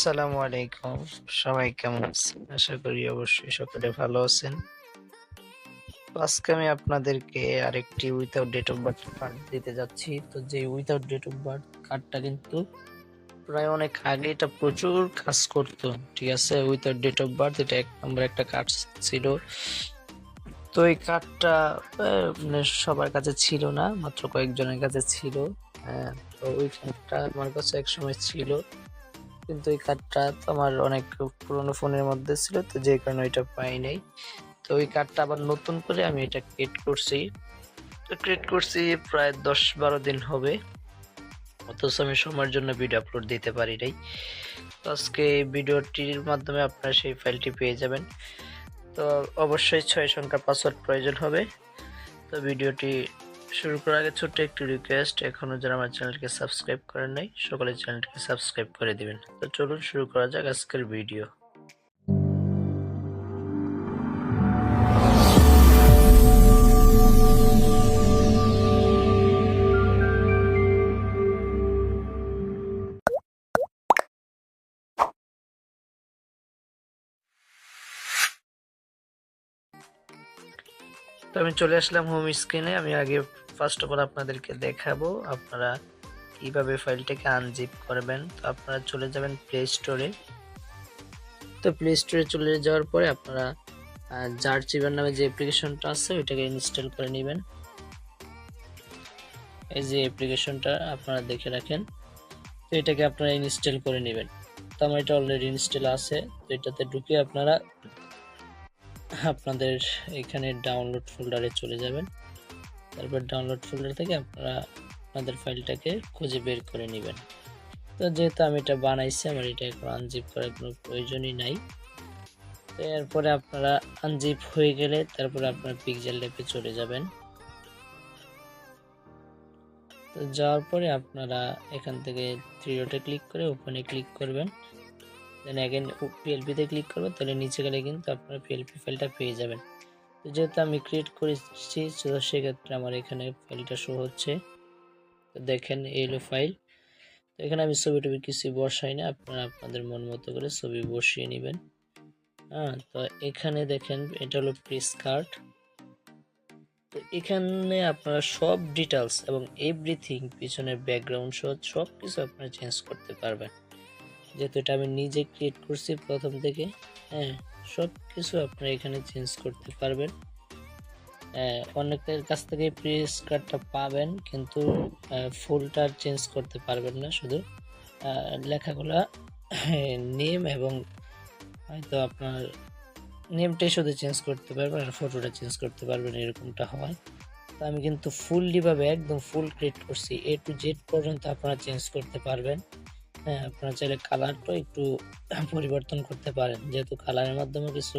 আসসালামু আলাইকুম। সবাই কেমন আছেন? আশা করি অবশ্যই সকলে ভালো আছেন। আজকে আমি আপনাদেরকে আরেকটি without date of birth card দিতে যাচ্ছি। তো যে উইথাউট ডেট অফ বার্থ কার্ডটা কিন্তু প্রায় অনেক আগে এটা প্রচুর কাজ করতো, ঠিক আছে? উইথাউট ডেট অফ বার্থ এটা এক নম্বর একটা কার্ড ছিল। তো এই কার্ডটা মানে সবার কাছে ছিল না, মাত্র কয়েকজনের কাছে ছিল। হ্যাঁ তো ওই কার্ডটা আমার কাছে এক সময় ছিল। কিন্তু এই কার্ডটা তো আমার অনেক পুরোনো ফোনের মধ্যে ছিল, তো যে কারণে ওইটা পাই নাই। তো ওই কার্ডটা আবার নতুন করে আমি এটা ক্রিয়েট করছি। তো ক্রিয়েট করছি প্রায় দশ বারো দিন হবে। অথচ আমি সময়ের জন্য ভিডিও আপলোড দিতে পারি নাই। তো আজকে এই ভিডিওটির মাধ্যমে আপনারা সেই ফাইলটি পেয়ে যাবেন। তো অবশ্যই ছয় সংখ্যার পাসওয়ার্ড প্রয়োজন হবে। তো ভিডিওটি শুরু করার আগে ছোট্ট একটি রিকোয়েস্ট এখনও যারা আমার চ্যানেলকে সাবস্ক্রাইব করেন নাই সকলে চ্যানেলটিকে সাবস্ক্রাইব করে দিবেন। তো চলুন শুরু করা যাক আজকের ভিডিও তো আমি চলে আসলাম হোম স্ক্রিনে আমি আগে ফার্স্ট অফ অল আপনাদেরকে দেখাবো আপনারা কীভাবে ফাইলটাকে আনজিপ করবেন। তো আপনারা চলে যাবেন প্লে স্টোরে তো প্লে স্টোরে চলে যাওয়ার পরে আপনারা জার চিবার নামে যে অ্যাপ্লিকেশনটা আছে, ওইটাকে ইনস্টল করে নেবেন। এই যে অ্যাপ্লিকেশনটা আপনারা দেখে রাখেন। তো এটাকে আপনারা ইনস্টল করে নেবেন। তো আমার এটা অলরেডি ইনস্টল আছে। তো এটাতে ঢুকে আপনারা আপনাদের এখানে ডাউনলোড ফোল্ডারে চলে যাবেন। তারপর ডাউনলোড ফোল্ডার থেকে আপনারা আপনাদের ফাইলটাকে খুঁজে বের করে নেবেন। তো যেহেতু আমি এটা বানাইছি, আমার এটা এখন আনজিপ করার কোনো প্রয়োজনই নাই। তো এরপরে আপনারা আনজিপ হয়ে গেলে তারপরে আপনার পিকজেল ল্যাপে চলে যাবেন। তো যাওয়ার পরে আপনারা এখান থেকে থ্রি ডটে ক্লিক করে ওপেনে ক্লিক করবেন। দেন অ্যাগেন পিএলপিতে ক্লিক করবেন তাহলে নিচে গেলে কিন্তু আপনারা পিএলপি ফাইলটা পেয়ে যাবেন। তো যেহেতু আমি ক্রিয়েট করেছি, তো সেক্ষেত্রে আমার এখানে ফাইলটা শো হচ্ছে। তো দেখেন এলো ফাইল তো এখানে আমি ছবি টবি কিছু বসাই না, আপনারা আপনাদের মন মতো করে ছবি বসিয়ে নেবেন। হ্যাঁ তো এখানে দেখেন, এটা হলো প্রেস কার্ড তো এখানে আপনারা সব ডিটেলস এবং এভরিথিং পিছনের ব্যাকগ্রাউন্ড সহ সব কিছু আপনারা চেঞ্জ করতে পারবেন। যেহেতু এটা আমি নিজে ক্রিয়েট করছি প্রথম থেকে। হ্যাঁ সব কিছু আপনারা এখানে চেঞ্জ করতে পারবেন। অনেকের কাছ থেকে প্রেস কার্ডটা পাবেন, কিন্তু ফুলটা চেঞ্জ করতে পারবেন না শুধু। লেখাগুলা নেম এবং হয়তো আপনার নেমটাই শুধু চেঞ্জ করতে পারবেন আর ফটোটা চেঞ্জ করতে পারবেন, এরকমটা হয়। তো আমি কিন্তু ফুললিভাবে একদম ফুল ক্রিয়েট করছি। এ টু জেড পর্যন্ত আপনারা চেঞ্জ করতে পারবেন। হ্যাঁ আপনারা চাইলে কালারটা একটু পরিবর্তন করতে পারেন। যেহেতু কালারের মাধ্যমে কিছু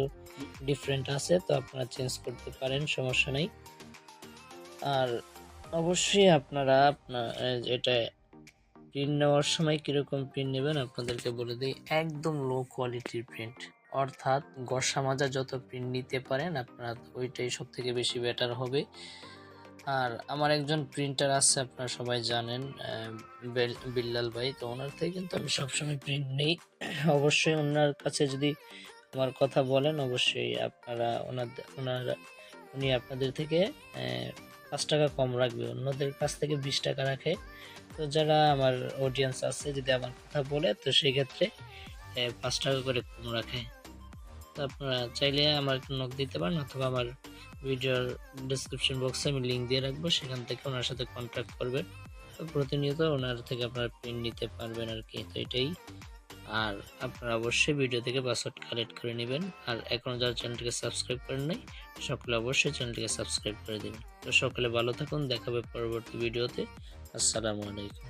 ডিফারেন্ট আছে, তো আপনারা চেঞ্জ করতে পারেন, সমস্যা নেই। আর অবশ্যই আপনারা আপনার এটা প্রিন্ট নেওয়ার সময় কীরকম প্রিন্ট নেবেন, আপনাদেরকে বলে দিই, একদম লো কোয়ালিটির প্রিন্ট অর্থাৎ গসা মাজা যত প্রিন্ট নিতে পারেন, আপনারা ওইটাই সব থেকে বেশি বেটার হবে। আর আমার একজন প্রিন্টার আছে, আপনারা সবাই জানেন বিল্লাল ভাই। তো ওনার থেকে কিন্তু আমি সবসময় প্রিন্ট নেই। অবশ্যই ওনার কাছে যদি আমার কথা বলেন, অবশ্যই আপনারা ওনার ওনার, উনি আপনাদের থেকে পাঁচ টাকা কম রাখবে। অন্যদের কাছ থেকে বিশ টাকা রাখে। তো যারা আমার অডিয়েন্স আছে, যদি আমার কথা বলে, তো সেই ক্ষেত্রে পাঁচ টাকা করে কম রাখে। তো আপনারা চাইলে আমার নখ দিতে পারেন, অথবা আমার ভিডিওর ডিসক্রিপশন বক্সে আমি লিঙ্ক দিয়ে রাখব, সেখান থেকে ওনার সাথে কন্ট্যাক্ট করবেন প্রতিনিয়ত ওনার থেকে আপনারা প্রিন্ট নিতে পারবেন আর কি, তো এটাই। আর আপনারা অবশ্যই ভিডিও থেকে পাসওয়ার্ড কালেক্ট করে নেবেন। আর এখনও যারা চ্যানেলটিকে সাবস্ক্রাইব করেন নাই, সকলে অবশ্যই চ্যানেলটিকে সাবস্ক্রাইব করে দেবেন। তো সকলে ভালো থাকুন, দেখাবে পরবর্তী ভিডিওতে আসসালামু আলাইকুম।